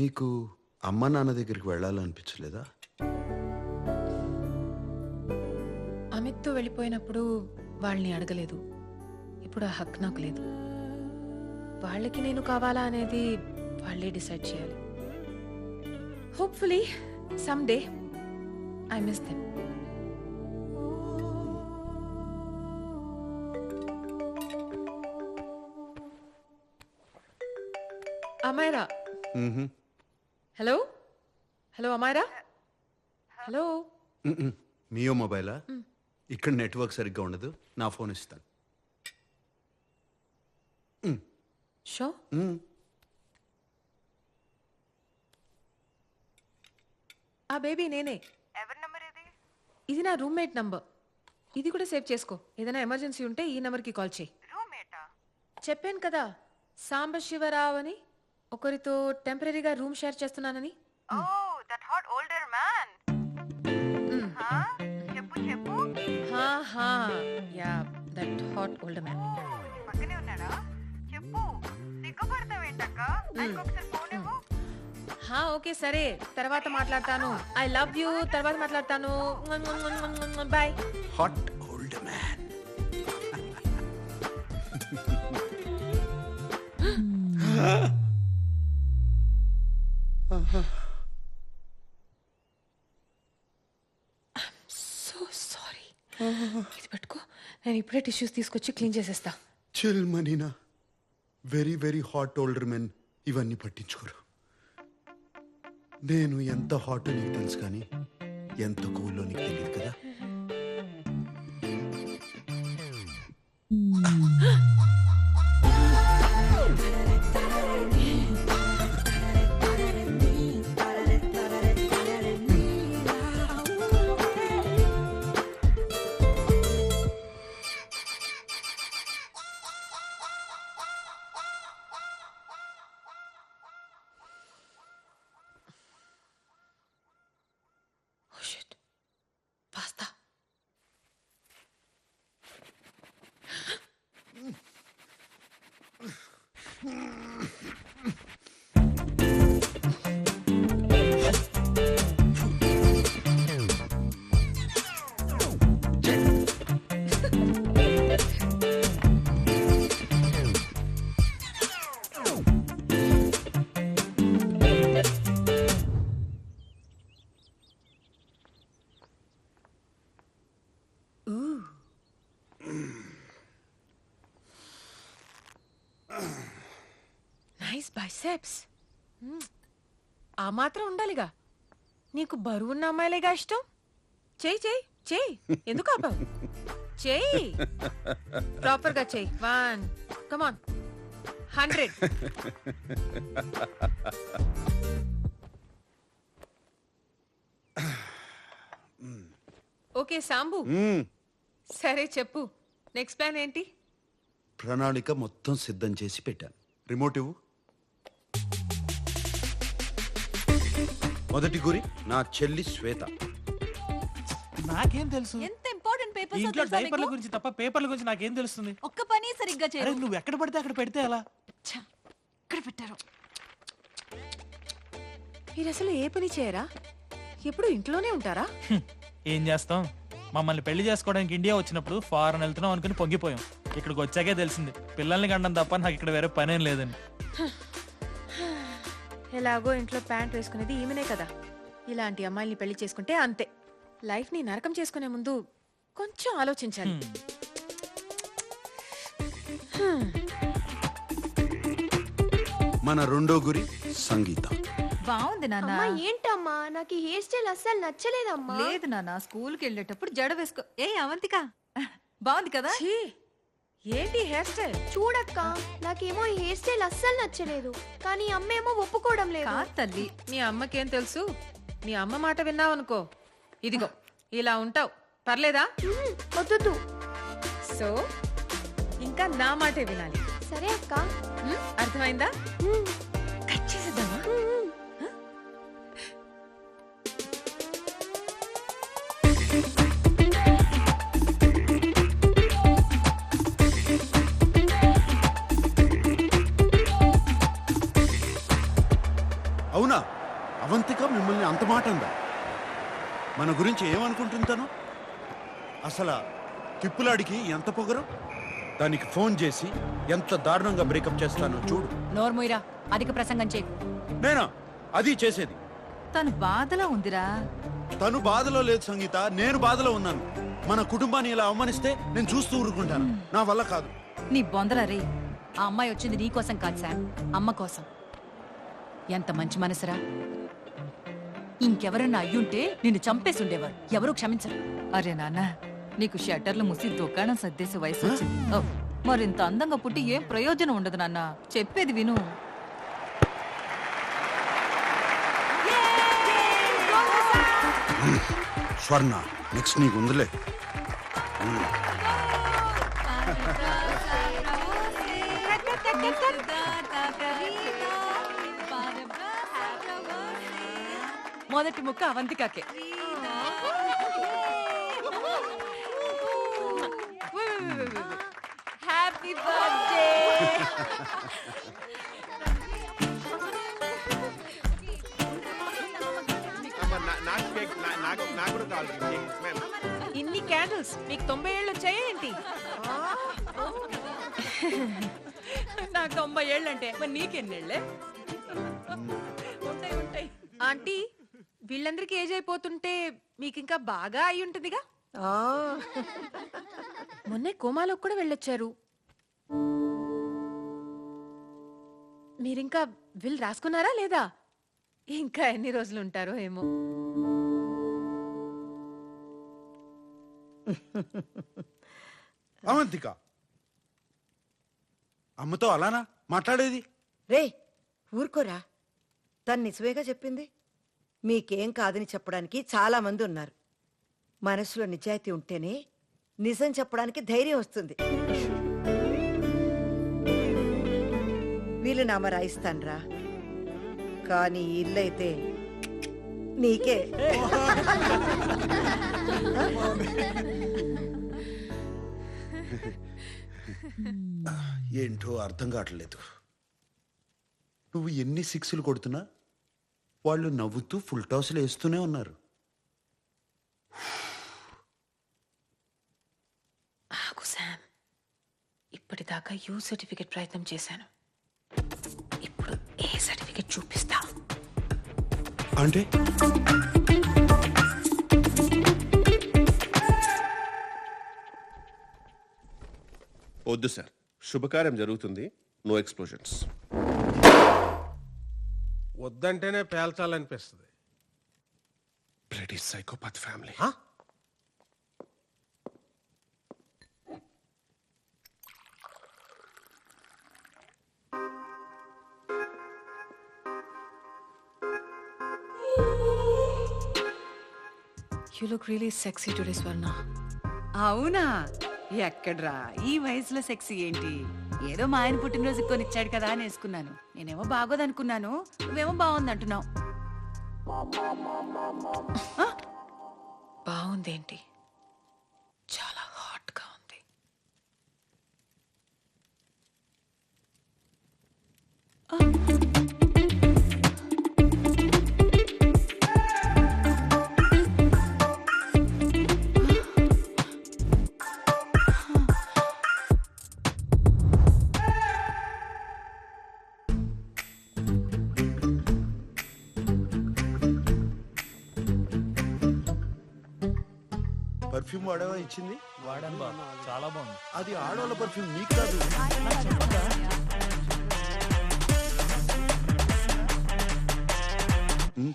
నీకు అమ్మ నాన్న దగ్గరికి వెళ్ళాలనిపించలేదా? అమిత్తో వెళ్ళిపోయినప్పుడు వాళ్ళని అడగలేదు. ఇప్పుడు ఆ హక్ నాకు లేదు. వాళ్ళకి నేను కావాలా అనేది వాళ్ళే డిసైడ్ చేయాలి. Hopefully some day I miss them Amaira. Hello hello Amaira hello. Meo మొబైలా ఇక్కడ నెట్వర్క్ సరిగ్గా ఉండదు. నా ఫోన్ ఇస్తాను. షో మ్మ్. ఆ బేబీ నేనే. ఎవరి నెంబర్ ఇది? ఇది నా రూమ్మేట్ నంబర్ ఇది కూడా సేవ్ చేసుకో. ఏదైనా ఎమర్జెన్సీ ఉంటే ఈ నెంబర్కి కాల్ చేయి. రూమ్మేటా చెప్పాను కదా సాంబశివరావు అని ఒకరితో టెంపరీగా రూమ్ షేర్ చేస్తున్నానని? Oh that hot older man చెప్పు చెప్పు. హా హా. Yeah that hot old man పక్కనే ఉన్నాడా? చెప్పు. సిగ్గుపడతావేంటక్క ఆయనకు ఒకసారి ఫోన్ ఇవ్వు. హా ఓకే సరే. తర్వాత మాట్లాడతాను. ఐ లవ్ యూ తర్వాత మాట్లాడతాను. బాయ్ హాట్ ఇది పెట్టుకో. నేను ఇప్పుడే టిష్యూస్ తీసుకొచ్చి క్లీన్ చేసేస్తా. Chill మనీనా very very hot older men ఇవన్నీ పట్టించుకోరు. నేను ఎంత హాట్ నీకు తెలుసు కానీ ఎంత కూల్లో నీకు తెలియదు కదా? బైసెప్స్ ఆ మాత్రం ఉండాలిగా. నీకు బరువున్న అమ్మాయిలేగా ఇష్టం? చేయి చేయి చేయి. ఎందుకు ఆపావు? చేయి. ప్రాపర్గా చేయి one come on hundred okay Sambu. మ్మ్. సరే చెప్పు. నెక్స్ట్ ప్లాన్ ఏంటి? ప్రణాళిక మొత్తం సిద్ధం చేసి పెట్టాను. రిమోట్ ఇవ్వు. మొదటి గురి నా చెల్లి శ్వేత. నాకేం తెలుసు? ఎంత ఇంపార్టెంట్ పేపర్స్ ఇంట్లో డైపర్ల గురించి తప్ప పేపర్ల గురించి నాకేం తెలుస్తుంది? ఒక్క పని సరిగ్గా అరే చేయరు నువ్వు ఎక్కడ పడితే అక్కడ పెడితే ఛ, ఇక్కడ పెట్టారు. మీరు అసలు ఏ పని చేయరా? ఎప్పుడు ఇంట్లోనే ఉంటారా? హ్మ్. ఏం చేస్తాం? మమ్మల్ని పెళ్ళి చేసుకోవడానికి ఇండియా వచ్చినప్పుడు ఫారెన్ వెళ్తున్నాం అనుకుని పొంగిపోయాం. ఇక్కడికి వచ్చాకే తెలిసింది. పిల్లల్ని కండం తప్ప నాకు ఇక్కడ వేరే పనేం లేదని. ఎలాగో ఇంట్లో ప్యాంట్ వేసుకునేది ఈమెనే కదా. ఇలాంటి అమ్మాయిల్ని పెళ్ళి చేసుకుంటే అంతే. లైఫ్ని నరకం చేసుకునే ముందు కొంచెం ఆలోచించాలి. మన రెండో గురి సంగీత. బాగుంది నాన్న. అమ్మా ఏంటమ్మా? నాకు ఈ హెయిర్ స్టైల్ అస్సలు నచ్చలేదమ్మా. లేదు నాన్న స్కూల్కి వెళ్ళేటప్పుడు జడ వేసుకో ఏ అవంతిక. బాగుంది కదా? ఏంటి హెయిర్ స్టైల్? చూడక్క నాకేమో ఈ హెయిర్ స్టైల్ అస్సలు నచ్చలేదు. కానీ అమ్మ ఏమో ఒప్పుకోవడం లేదు. కాదు తల్లి నీ అమ్మకేం తెలుసు? నీ అమ్మ మాట విన్నావనుకో. ఇదిగో ఇలా ఉంటావు. పర్లేదా? వద్దు సో ఇంకా నా మాటే వినాలి. సరే అక్క. అర్థమైందా? కట్ చేసేద్దామా మన గురించి ఏమనుకుంటుంటాను అసలు తిప్పులాడికి ఎంత పొగరు? దానికి ఫోన్ చేసి ఎంత దారుణంగా బ్రేకప్ చేస్తానో చూడు. నోర్ముయిరా అధిక ప్రసంగం చేయి. నేనా? అది చేసేది. తను బాధలో ఉందిరా. తను బాధలో లేదు సంగీత నేను బాధలో ఉన్నాను. మన కుటుంబాన్ని ఇలా అవమానిస్తే నేను చూస్తూ ఊరుకుంటాను. నా వల్ల కాదు. నీ బొందరా రే ఆ అమ్మాయి వచ్చింది నీ కోసం కాదు శామ్ అమ్మ కోసం. ఎంత మంచి మనసురా. ఇంకెవరన్నా అయ్యుంటే నిన్ను చంపేసి ఉండేవారు ఎవరు క్షమించరు అరే నాన్న నీకు షట్టర్లు ముసి దుకాణం సర్దేసే వయసు వచ్చింది ఓ, మరింత అందంగా పుట్టి ఏం ప్రయోజనం ఉండదు నాన్న చెప్పేది విను స్వర్ణ నెక్స్ట్ నీకు ఉందిలే మొదటి ముక్క అవంతికాకే. హ్యాపీ బర్త్డే ఇన్ని క్యాండిల్స్ మీకు తొంభై ఏళ్ళు వచ్చాయా ఏంటి? నాకు తొంభై ఏళ్ళంటే మరి నీకెన్నేళ్ళే ఉంటాయి ఉంటాయి. ఆంటీ వీళ్ళందరికీ ఏజ్ అయిపోతుంటే మీకు ఇంకా బాగా అయి ఉంటుందిగా? మొన్నే కోమాలోకి కూడా వెళ్ళొచ్చారు. మీరింకా విల్ రాసుకున్నారా లేదా? ఇంకా ఎన్ని రోజులు ఉంటారో ఏమో. అవంతిక. అమ్మతో అలానా మాట్లాడేది? రే ఊరుకోరా. తను నిజమేగా చెప్పింది? మీకేం కాదని చెప్పడానికి చాలామంది ఉన్నారు. మనసులో నిజాయితీ ఉంటేనే నిజం చెప్పడానికి ధైర్యం వస్తుంది. వీళ్ళు నామ రాయిస్తాన్రా. కానీ ఇల్లైతే ఇల్లు అయితే నీకే. ఏంటో అర్థం కావట్లేదు. నువ్వు ఎన్ని సిక్స్లు కొడుతున్నా? వాళ్ళు నవ్వుతూ ఫుల్ టాస్లు వేస్తూనే ఉన్నారు. ఆగు శామ్ ఇప్పటిదాకా యూ సర్టిఫికెట్ ప్రయత్నం చేశాను. ఇప్పుడు ఏ సర్టిఫికెట్ చూపిస్తా? అంటే? వద్దు సార్. శుభకార్యం జరుగుతుంది. నో ఎక్స్ప్లోజన్స్ వద్దంటేనే పేల్చాలనిపిస్తుంది. Bloody psychopath family you look really sexy today Swarna అవునా? ఎక్కడ్రా? ఈ వయసులో సెక్సీ ఏంటి? ఏదో మా ఆయన పుట్టినరోజు కొనిచ్చాడు కదా అని వేసుకున్నాను. నేనేమో బాగోదనుకున్నాను. నువ్వేమో బాగుంది అంటున్నావు బాగుందేంటి? చాలా హాట్గా ఉంది పర్ఫ్యూమ్ వాడేవా ఇచ్చింది? వాడాను బా చాలా బాగుంది. అది ఆడవాళ్ళ పర్ఫ్యూమ్ నీకు కాదు. ఉమ్,